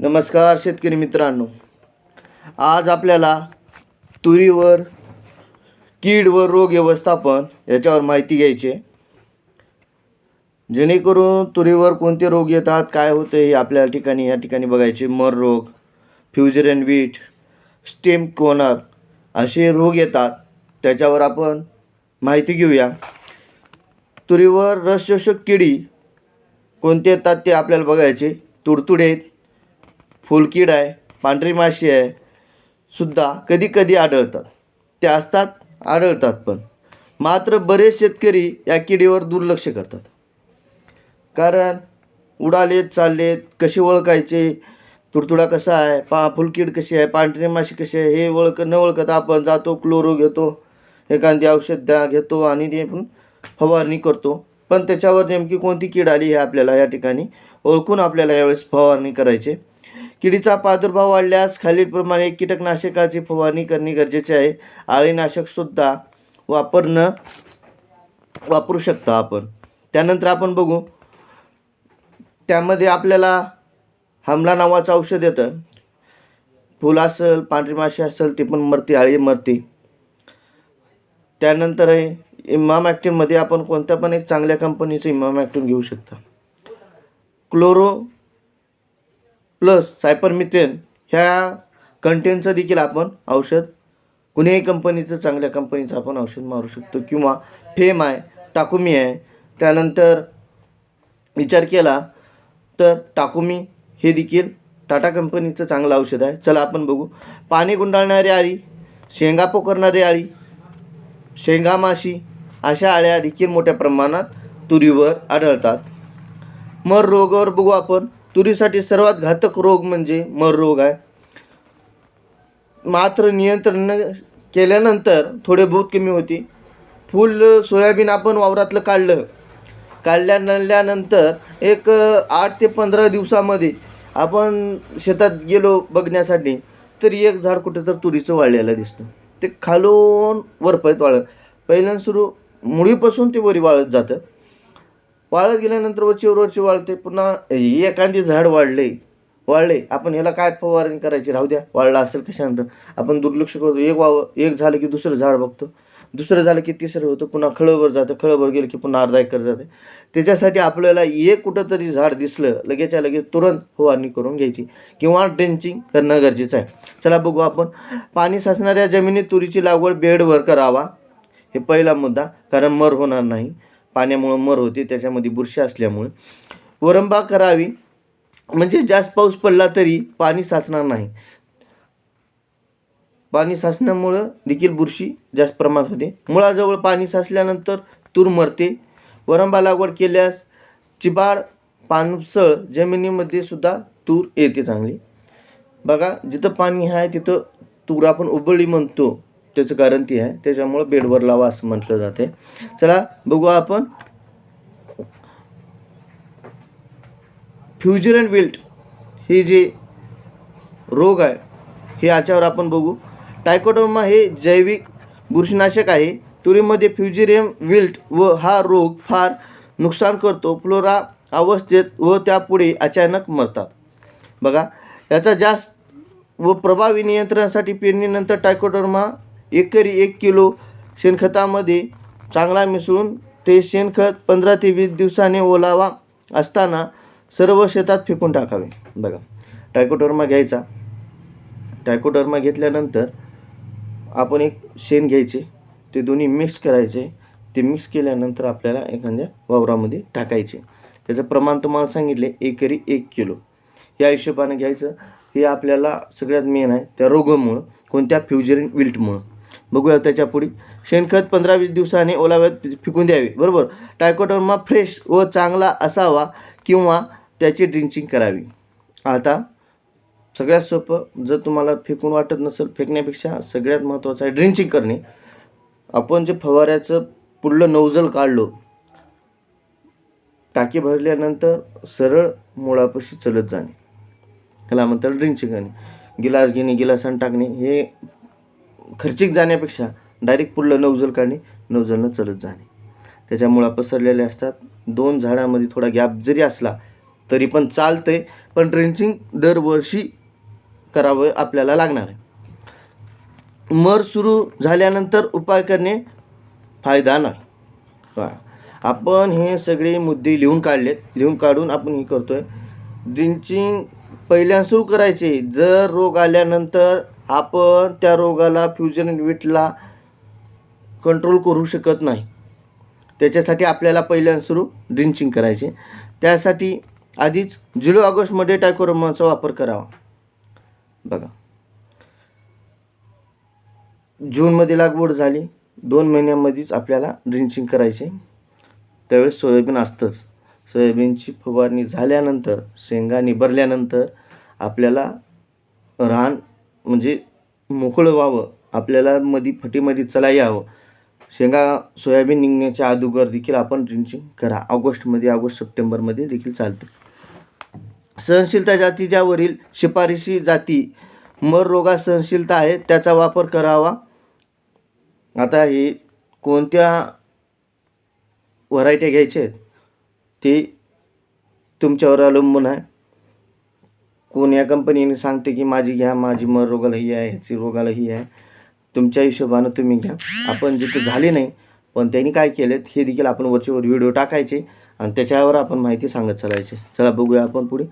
नमस्कार शेतकरी मित्रांनो. आज आपल्याला तुरीवर कीड व रोग व्यवस्थापन याच्यावर माहिती घ्यायची आहे. जेणेकरून तुरीवर कोणते रोग येतात काय होते हे आपल्या ठिकाणी या ठिकाणी बघायचे. मर रोग फ्युजरन वीट स्टेम कोनर असे रोग येतात. त्याच्यावर आपण माहिती घेऊया. तुरीवर रसशोषक किडी कोणते येतात ते आपल्याला बघायचे. तुडतुडे आहेत फुलकीड आहे पांढरी माशी आहे सुद्धा कधी कधी आढळतात. ते असतात आढळतात पण. मात्र बरेच शेतकरी या किडीवर दुर्लक्ष करतात. कारण उडालेत चाललेत कसे ओळखायचे? तुडतुडा कसा आहे? पा फुलकीड कशी आहे? पांढरी माशी कशी आहे? हे ओळख न ओळखता आपण जातो क्लोरो घेतो एखादी औषध द्या घेतो आणि ते पण फवारणी करतो. पण त्याच्यावर नेमकी कोणती कीड आली हे आपल्याला या ठिकाणी ओळखून आपल्याला यावेळेस फवारणी करायची. किडीचा प्रादुर्भाव वाढल्यास खालीलप्रमाणे कीटकनाशकाची फवारणी करणे गरजेचे आहे. आळीनाशकसुद्धा वापरणं वापरू शकता आपण. त्यानंतर आपण बघू. त्यामध्ये आपल्याला हमला नावाचं औषध येतं. फुलं असेल पांढरी माशी असेल ती पण मरते आळी मरती. त्यानंतर आहे इमाम आपण कोणत्या पण एक चांगल्या कंपनीचं इमामॅक्टिन घेऊ शकता. क्लोरो प्लस सायपरमिथेन ह्या कंटेनचं देखील आपण औषध कुणीही कंपनीचं चांगल्या कंपनीचं आपण औषध मारू शकतो. किंवा फेम आहे टाकुमी आहे. त्यानंतर विचार केला तर टाकुमी हे देखील टाटा कंपनीचं चांगलं औषध आहे. चला आपण बघू. पाणी गुंडाळणारी आळी शेंगा पोकरणारी आळी शेंगा माशी अशा आळ्या देखील मोठ्या प्रमाणात तुरीवर आढळतात. मर रोगावर बघू आपण. तुरीसाठी सर्वात घातक रोग म्हणजे मर रोग आहे. मात्र नियंत्रण केल्यानंतर थोडे बहुत कमी होती. फुल सोयाबीन आपण वावरातलं काढलं. काढल्यानंतर एक आठ ते पंधरा दिवसामध्ये आपण शेतात गेलो बघण्यासाठी तर एक झाड कुठं तर तुरीचं वाळलेलं दिसतं. ते खालून वरपर्यंत वाळत. पहिल्यांदा सुरू मुळीपासून ते वरी वाळत जातं. वाळत गेल्यानंतर वरचीवर वरची वाळते. पुन्हा एखादी झाड वाढले वाळले आपण ह्याला काय फवारणी करायची? राहू द्या वाळलं असेल कशानंतर. आपण दुर्लक्ष करतो. एक वाव एक झालं की दुसरं झाड बघतो. दुसरं झालं की तिसरं होतं. पुन्हा खळभर जातं. खळभर गेलं की पुन्हा अर्धा एकर जाते. त्याच्यासाठी आपल्याला एक कुठंतरी झाड दिसलं लगेचच्या लगेच तुरंत फवारणी करून घ्यायची किंवा ड्रेंचिंग करणं गरजेचं आहे. चला बघू आपण. पाणी साचणाऱ्या जमिनीत तुरीची लागवड बेडवर करावा. हे पहिला मुद्दा कारण मर होणार नाही. पाण्यामुळं मर होते त्याच्यामध्ये बुरशी असल्यामुळे. वरंबा करावी म्हणजे जास्त पाऊस पडला तरी पाणी साचणार नाही. पाणी साचण्यामुळं देखील बुरशी जास्त प्रमाणात होते. मुळाजवळ पाणी साचल्यानंतर तूर मरते. वरंबा लागवड केल्यास चिबाड पानसळ जमिनीमध्ये सुद्धा तूर येते चांगली. बघा जिथं पाणी आहे तिथं तूर आपण उबळी म्हणतो. त्याचं कारण ती आहे. त्याच्यामुळं बेडवर लावा असं म्हटलं जाते. चला बघू आपण. फ्युजर अँड विल्ट हे जे रोग आहे हे याच्यावर आपण बघू. टायकोटोमा हे जैविक बुरशीनाशक आहे. तुरीमध्ये फ्युजिरियम विल्ट व हा रोग फार नुकसान करतो. फ्लोरा अवस्थेत व त्यापुढे अचानक मरतात. बघा याचा जास्त व प्रभावी नियंत्रणासाठी पेरणीनंतर टायकोडर्मा एकरी एक किलो शेणखतामध्ये चांगला मिसळून ते शेणखत पंधरा ते वीस दिवसाने ओलावा असताना सर्व शेतात फेकून टाकावे. बघा टायकोटर्मा घ्यायचा. टायकोटर्मा घेतल्यानंतर आपण एक शेण घ्यायचे ते दोन्ही मिक्स करायचे. ते मिक्स केल्यानंतर आपल्याला एखाद्या वावरामध्ये टाकायचे. त्याचं प्रमाण तुम्हाला सांगितले एकरी एक किलो. या हिशोबाने घ्यायचं. हे आपल्याला सगळ्यात मेन आहे त्या रोगामुळं कोणत्या फ्युजरिन विल्टमुळं बघूया त्याच्या पुढे. शेणखत पंधरा वीस दिवसाने ओलाव्यात फेकून द्यावे. बरोबर? टायकोडर्मा फ्रेश व चांगला असावा किंवा त्याची ड्रिंचिंग करावी. आता सगळ्यात सोपं जर तुम्हाला फेकून वाटत नसेल फेकण्यापेक्षा सगळ्यात महत्त्वाचं आहे ड्रिंचिंग करणे. आपण जे फवाऱ्याचं पुढलं नौजल काढलो टाकी भरल्यानंतर सरळ मुळापाशी चलत जाणे. ह्याला म्हणतात ड्रिंचिंग करणे. गिलास घेणे गिलासान टाकणे हे खर्चिक जाण्यापेक्षा डायरेक्ट पुढलं नौजल काढणे नौजलनं चलत जाणे. त्याच्या मुळा पसरलेल्या असतात. दोन झाडामध्ये थोडा गॅप जरी असला तरी पण चालतंय. पण ड्रिंचिंग दरवर्षी करावं आपल्याला लागणार आहे. मर सुरू झाल्यानंतर उपाय करणे फायदा नाही आपण हे सगळे मुद्दे लिहून काढलेत. लिहून काढून आपण हे करतो आहे ड्रिंचिंग पहिल्यांदा सुरू करायचे. जर रोग आल्यानंतर आपण त्या रोगाला फ्युजन विटला कंट्रोल करू शकत नाही. त्याच्यासाठी आपल्याला पहिल्यांदा सुरू ड्रिंचिंग करायचे. त्यासाठी आधीच जुलै ऑगस्टमध्ये टायकोरोमाचा वापर करावा. बघा. जूनमध्ये लागवड झाली. दोन महिन्यामध्येच आपल्याला ड्रिंचिंग करायचे. त्यावेळेस सोयाबीन असतंच. सोयाबीनची फवारणी झाल्यानंतर शेंगा निभरल्यानंतर आपल्याला रान म्हणजे मोकळं व्हावं आपल्याला मध्ये फटीमध्ये चला यावं. शेंगा सोयाबीन निघण्याच्या अगोदर देखील आपण ड्रिंचिंग करा. ऑगस्टमध्ये ऑगस्ट सप्टेंबरमध्ये देखील चालते. सहनशीलता जातीच्यावरील शिफारशी जाती मर रोगा सहनशीलता आहे त्याचा वापर करावा. आता हे कोणत्या व्हरायट्या घ्यायच्या आहेत? ते तुमच्यावर अवलंबून आहे. कोण या कंपनीने सांगते की माझी घ्या माझी मर रोगाला ही आहे ह्याची रोगाला ही आहे. तुमच्या हिशोबानं तुम्ही घ्या. आपण जिथे झाले नाही पण त्यांनी काय केलेत हे देखील आपण वरचेवर व्हिडिओ टाकायचे आणि त्याच्यावर आपण माहिती सांगत चालायचे. चला बघूया आपण पुढे.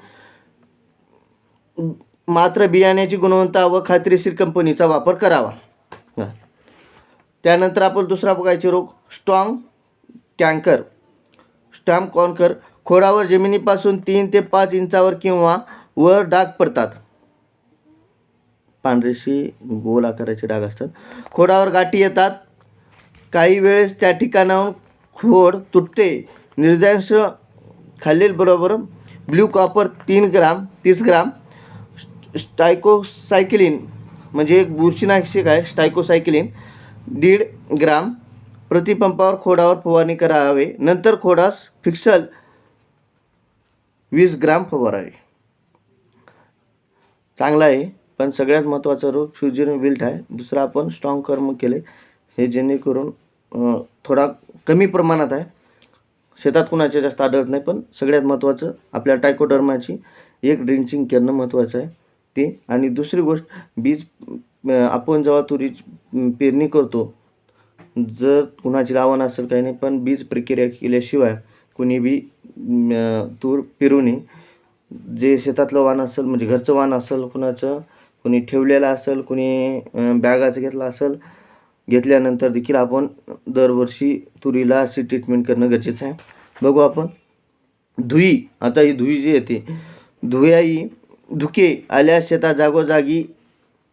मात्र बियाण्याची गुणवत्ता व खात्रीशीर कंपनीचा वापर करावा. त्यानंतर आपण दुसरा बघायचे रोग स्ट्रॉंग कँकर स्टॅम्प कॉन्कर. खोडावर जमिनीपासून तीन ते पाच इंचावर किंवा व डाग पडतात. पांढरेशी गोल आकाराचे डाग असतात. खोडावर गाठी येतात. काही वेळेस त्या ठिकाणाहून खोड तुटते. निर्देश खालीलबरोबर ब्ल्यू कॉपर तीन ग्राम तीस ग्राम स्टायकोसायक्लिन म्हणजे एक बुरशीनाशक आहे स्टायकोसायक्लिन दीड ग्राम प्रतिपंपावर खोडावर फवारणी करावे. नंतर खोडास फिक्सल वीस ग्राम फवारावे. चांगला आहे पण सगळ्यात महत्त्वाचा रोग फ्युजन विल्ट आहे. दुसरा आपण स्ट्रॉंग कर्म केले हे जेणेकरून थोडा कमी प्रमाणात आहे. शेतात कुणाच्या जास्त आढळत नाही पण सगळ्यात महत्त्वाचं आपल्या टायकोडर्माची एक ड्रिंचिंग करणं महत्त्वाचं आहे. ते आणि दुसरी गोष्ट बीज आपण जेव्हा तुरीची पेरणी करतो जर कुणाची लावण असेल काही नाही पण बीज प्रक्रिया केल्याशिवाय कुणी बी तूर पेरू नये. जे शेतातलं वाण असेल म्हणजे घरचं वाण असेल कुणाचं कुणी ठेवलेलं असेल कुणी बॅगाचं घेतलं असेल घेतल्यानंतर देखील आपण दरवर्षी तुरीला अशी ट्रीटमेंट करणं गरजेचं आहे. बघू आपण. धुई आता ही धुई जी येते धुयाई धुके आल्यास शेतात जागोजागी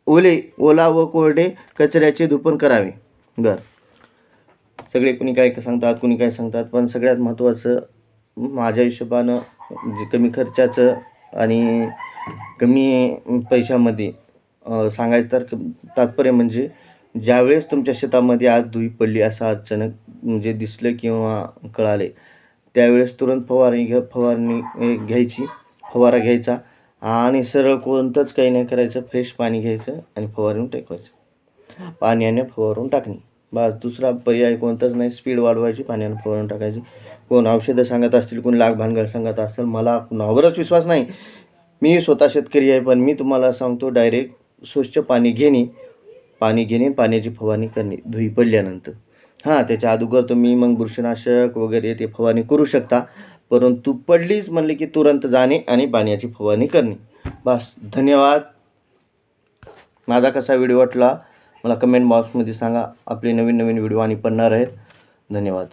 ओले ओला व कोरडे कचऱ्याचे धुपण करावे. घर सगळे कुणी काय सांगतात कुणी काय सांगतात पण सगळ्यात महत्त्वाचं माझ्या हिशोबानं जे कमी खर्चाचं आणि कमी पैशामध्ये सांगायचं तर तात्पर्य म्हणजे ज्यावेळेस तुमच्या शेतामध्ये आज धुई पडली असं अचानक म्हणजे दिसलं किंवा कळाले त्यावेळेस तुरंत फवारणी घ्या फवारणी घ्यायची फवारा घ्यायचा आणि सरळ कोणतंच काही नाही करायचं फ्रेश पाणी घ्यायचं आणि फवारून टाकायचं पाण्याने फवारून टाकणे. बस दुसरा पर्याय कोणताच नाही. स्पीड वाढवायची पाण्यानं फवारून टाकायची. कोण औषधं सांगत असतील कोण लाग भानगड सांगत असेल मला कुणावरच विश्वास नाही. मी स्वतः शेतकरी आहे पण मी तुम्हाला सांगतो डायरेक्ट स्वच्छ पाणी घेणे पाणी घेणे पाण्याची फवारणी करणे धुई पडल्यानंतर. हां त्याच्या अगोदर तुम्ही मग बुरशीनाशक वगैरे ते फवारणी करू शकता परंतु पडलीच म्हणले की तुरंत जाणे आणि पाण्याची फवारणी करणे. बस धन्यवाद. माझा कसा व्हिडिओ वाटला? मला कमेंट बॉक्समध्ये सांगा. आपले नवीन नवीन व्हिडिओ आणि पडणार आहेत. धन्यवाद.